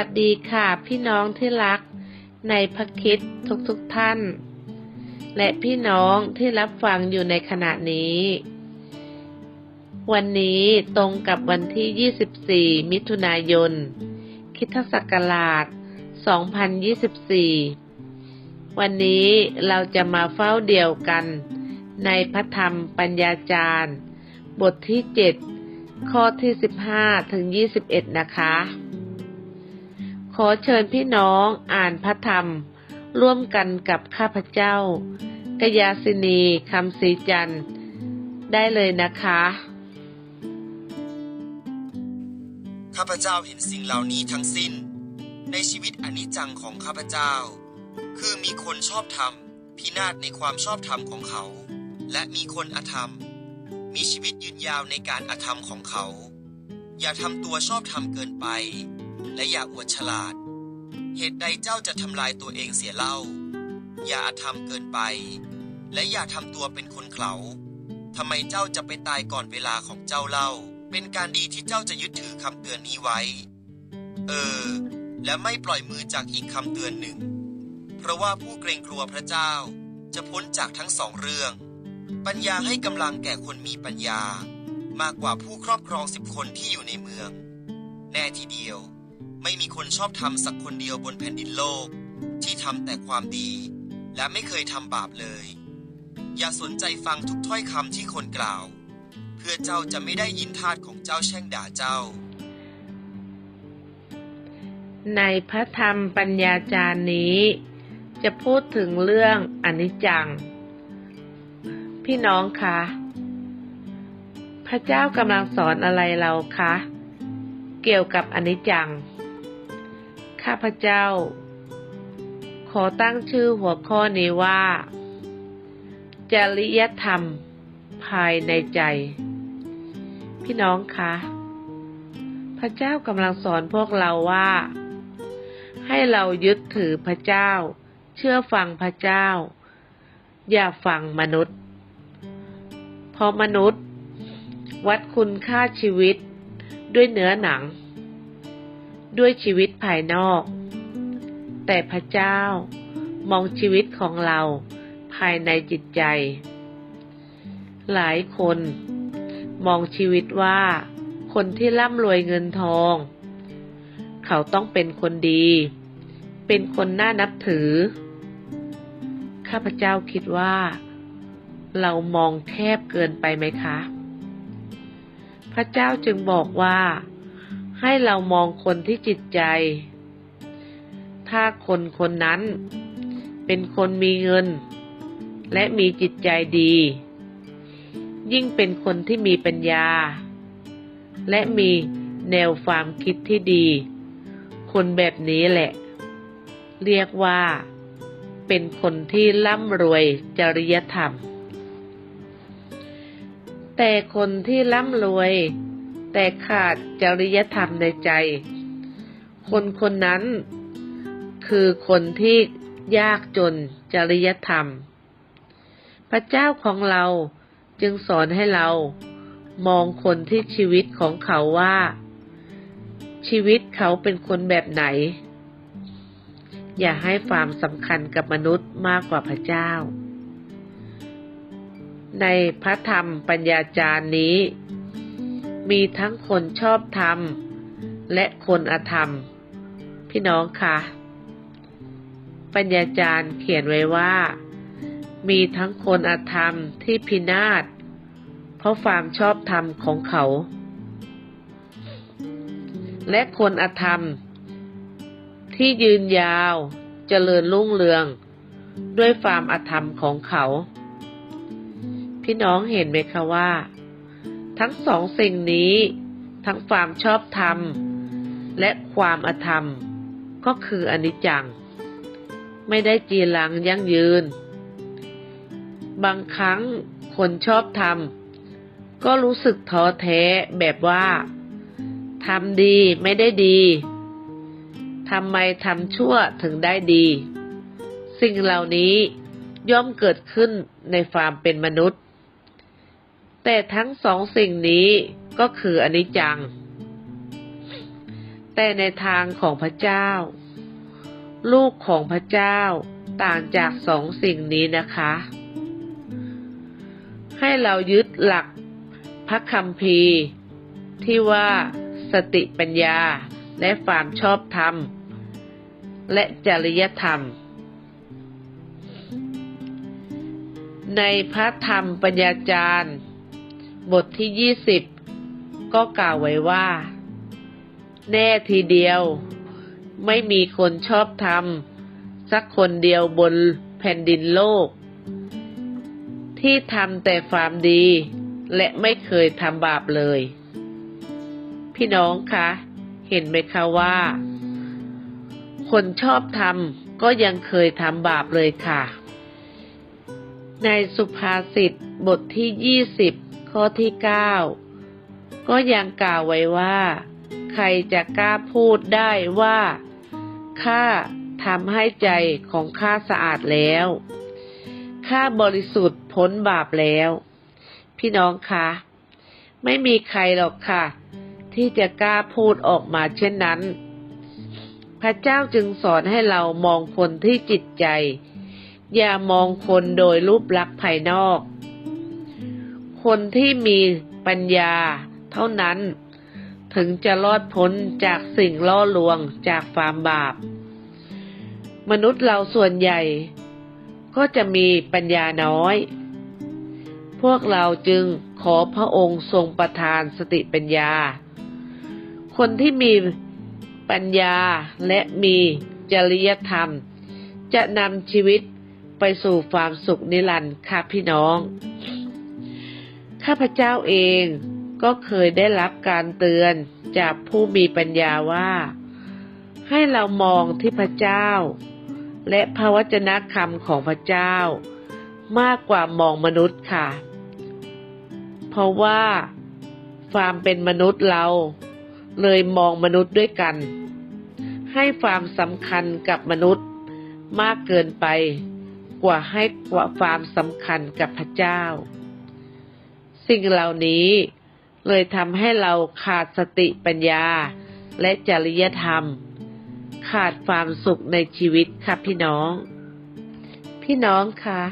วัสดีค่ะพี่น้องที่รัก ในพระคิดทุกทุกๆท่าน และพี่น้องที่รับฟังอยู่ในขณะนี้ วันนี้ตรงกับวันที่ 24 มิถุนายนคริดศักราช 2024 วันนี้เราจะมาเฝ้าเดียวกัน ในพระธรรมปัญญาจารย์ บทที่ 7 ข้อที่ 15 ถึง 21 นะคะ ขอเชิญพี่น้องอ่านพระธรรม ร่วมกันกับข้าพเจ้ากยาสินีคำศรีจันได้เลยนะคะ ข้าพเจ้าเห็นสิ่งเหล่านี้ทั้งสิ้น ในชีวิตอนิจจังของข้าพเจ้า คือมีคนชอบธรรม พินาศในความชอบธรรมของเขา และมีคนอธรรม มีชีวิตยืนยาวในการอธรรมของเขา อย่าทำตัวชอบธรรมเกินไป และอย่าอวดฉลาด เหตุใดเจ้าจะทำลายตัวเองเสียเล่า อย่าอธรรมเกินไป และอย่าทำตัวเป็นคนเขาทำไมเจ้าจะไปตายก่อนเวลาของเจ้าเล่า เป็นการดีที่เจ้าจะยึดถือคำเตือนนี้ไว้ เออ และไม่ปล่อยมือจากอีกคำเตือนหนึ่ง เพราะว่าผู้เกรงกลัวพระเจ้าจะพ้นจากทั้งสองเรื่อง ปัญญาให้กำลังแก่คนมีปัญญา มากกว่าผู้ครอบครองสิบคนที่อยู่ในเมือง แน่ทีเดียว ไม่มีคนชอบทำสักคนเดียวบนแผ่นดินโลก ที่ทำแต่ความดี และไม่เคยทำบาปเลย อย่าสนใจฟังทุกถ้อยคำที่คนกล่าว เพื่อเจ้าจะไม่ได้ยินทาสของเจ้าแช่งด่าเจ้า ในพระธรรมปัญญาจารย์นี้ จะพูดถึงเรื่องอนิจจัง พี่น้องคะพระเจ้ากำลังสอนอะไรเราคะ เกี่ยวกับอนิจจัง ข้าพเจ้า ขอตั้งชื่อหัวข้อนี้ว่า จริยธรรม ภายในใจ พี่น้องคะ พระเจ้ากำลังสอนพวกเราว่า ให้เรายึดถือพระเจ้า เชื่อฟังพระเจ้า อย่าฟังมนุษย์ เพราะมนุษย์ วัดคุณค่าชีวิตด้วยเนื้อหนัง ด้วยชีวิตภายนอก แต่พระเจ้ามองชีวิตของเราภายในจิตใจ หลายคน มองชีวิตว่า คนที่ร่ำรวยเงินทอง เขาต้องเป็นคนดี เป็นคนน่านับถือ ข้าพเจ้าคิดว่า เรามองแคบเกินไปไหมคะ พระเจ้าจึงบอกว่า ให้เรามองคนที่จิตใจ ถ้าคนคนนั้น เป็นคนมีเงิน และมีจิตใจดี ยิ่งเป็นคนที่มีปัญญา และมีแนวความคิดที่ดี คนแบบนี้แหละ เรียกว่า เป็นคนที่ร่ำรวยจริยธรรม แต่คนที่ร่ำรวย แต่ขาดจริยธรรมในใจ คนคนนั้น คือคนที่ยากจนจริยธรรม พระเจ้าของเราจึงสอนให้เรา มองคนที่ชีวิตของเขาว่า ชีวิตเขาเป็นคนแบบไหน อย่าให้ความสำคัญกับมนุษย์มากกว่าพระเจ้า ในพระธรรมปัญญาจารย์นี้ มีทั้งคนชอบธรรม และคนอธรรม พี่น้องคะปัญญาจารย์เขียนไว้ว่า มีทั้งคนอธรรมที่พินาศ เพราะความชอบธรรมของเขา และคนอธรรม ที่ยืนยาวเจริญรุ่งเรือง ด้วยความอธรรมของเขา พี่น้องเห็นไหมคะว่า ทั้งสองสิ่งนี้ ทั้งความชอบธรรม และความอธรรม ก็คืออนิจจัง ไม่ได้จีรังยั่งยืน บางครั้งคนชอบธรรมก็รู้สึกท้อแท้แบบว่าทำดีไม่ได้ดีทำไมทำชั่วถึงได้ดี สิ่งเหล่านี้ย่อมเกิดขึ้นในความเป็นมนุษย์ แต่ทั้งสองสิ่งนี้ก็คืออนิจจัง แต่ในทางของพระเจ้า ลูกของพระเจ้าต่างจากสองสิ่งนี้นะคะ ให้เรายึดหลักพระคัมภีร์ที่ว่าสติปัญญาและความชอบธรรม และจริยธรรม ในพระธรรมปัญญาจารย์ บทที่ยี่สิบก็กล่าวไว้ว่า แน่ทีเดียว ไม่มีคนชอบธรรม สักคนเดียวบนแผ่นดินโลก ที่ทำแต่ความดี และไม่เคยทำบาปเลย พี่น้องคะ เห็นไหมคะว่า คนชอบทำก็ยังเคยทำบาปเลยค่ะ ในสุภาษิต บทที่ยี่สิบข้อที่เก้าก็ยังกล่าวไว้ว่า ใครจะกล้าพูดได้ว่าข้าทำให้ใจของข้าสะอาดแล้วข้าบริสุทธิ์พ้นบาปแล้ว พี่น้องคะไม่มีใครหรอกค่ะ ที่จะกล้าพูดออกมาเช่นนั้น พระเจ้าจึงสอนให้เรามองคนที่จิตใจ อย่ามองคนโดยรูปลักษณ์ภายนอก คนที่มีปัญญาเท่านั้น ถึงจะรอดพ้นจากสิ่งล่อลวงจากความบาป มนุษย์เราส่วนใหญ่ ก็จะมีปัญญาน้อย พวกเราจึงขอพระองค์ทรงประทานสติปัญญา คนที่มีปัญญาและมีจริยธรรม จะนำชีวิตไปสู่ความสุขนิรันดร์ค่ะพี่น้อง ข้าพเจ้าเองก็เคยได้รับการเตือนจากผู้มีปัญญาว่า ให้เรามองที่พระเจ้า และพระวจนะคำของพระเจ้า มากกว่ามองมนุษย์ค่ะ เพราะว่าความเป็นมนุษย์เรา เลยมองมนุษย์ด้วยกัน ให้ความสำคัญกับมนุษย์มากเกินไป กว่าให้ความสำคัญกับพระเจ้า สิ่งเหล่านี้ เลยทำให้เราขาดสติปัญญาและจริยธรรม ขาดความสุขในชีวิตค่ะพี่น้อง พี่น้องคะ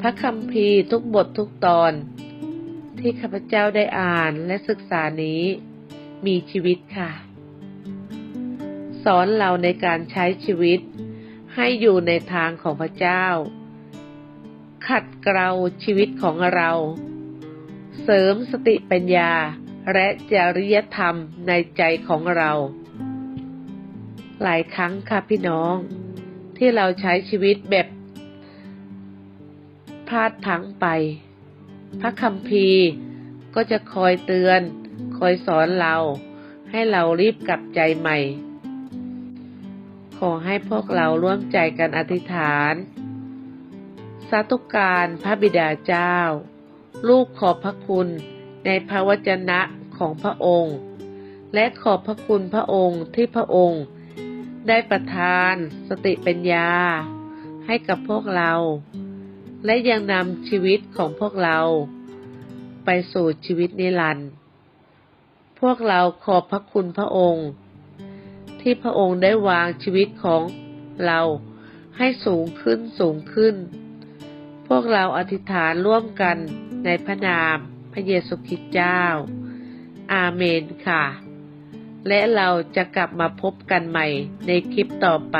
พระคัมภีร์ทุกบททุกตอน ที่ข้าพเจ้าได้อ่านและศึกษานี้ มีชีวิตค่ะ สอนเราในการใช้ชีวิต ให้อยู่ในทางของพระเจ้าขัดเกลาชีวิตของเรา เสริมสติปัญญา และจริยธรรมในใจของเรา หลายครั้งค่ะพี่น้อง ที่เราใช้ชีวิตแบบพลาดพลั้งไป พระคัมภีร์ก็จะคอยเตือน คอยสอนเรา ให้เรารีบกลับใจใหม่ ขอให้พวกเราร่วมใจกันอธิษฐาน สาธุการพระบิดาเจ้า ลูกขอบพระคุณในพระวจนะของพระองค์ และขอบพระคุณพระองค์ที่พระองค์ ได้ประทานสติปัญญา ให้กับพวกเรา และยังนำชีวิตของพวกเรา ไปสู่ชีวิตนิรันดร์พวกเราขอบพระคุณพระองค์ ที่พระองค์ได้วางชีวิตของเราให้สูงขึ้นสูงขึ้น พวกเราอธิษฐานร่วมกัน ในพระนามพระเยซูคริสต์เจ้า อาเมนค่ะ และเราจะกลับมาพบกันใหม่ในคลิปต่อไป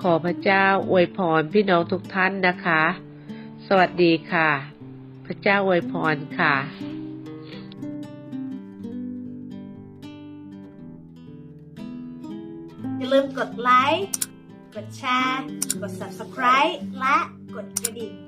ขอพระเจ้าอวยพรพี่น้องทุกท่านนะคะ สวัสดีค่ะ พระเจ้าอวยพรค่ะอย่าลืมกดไลค์ กดแชร์ กด subscribe และกดกระดิ่ง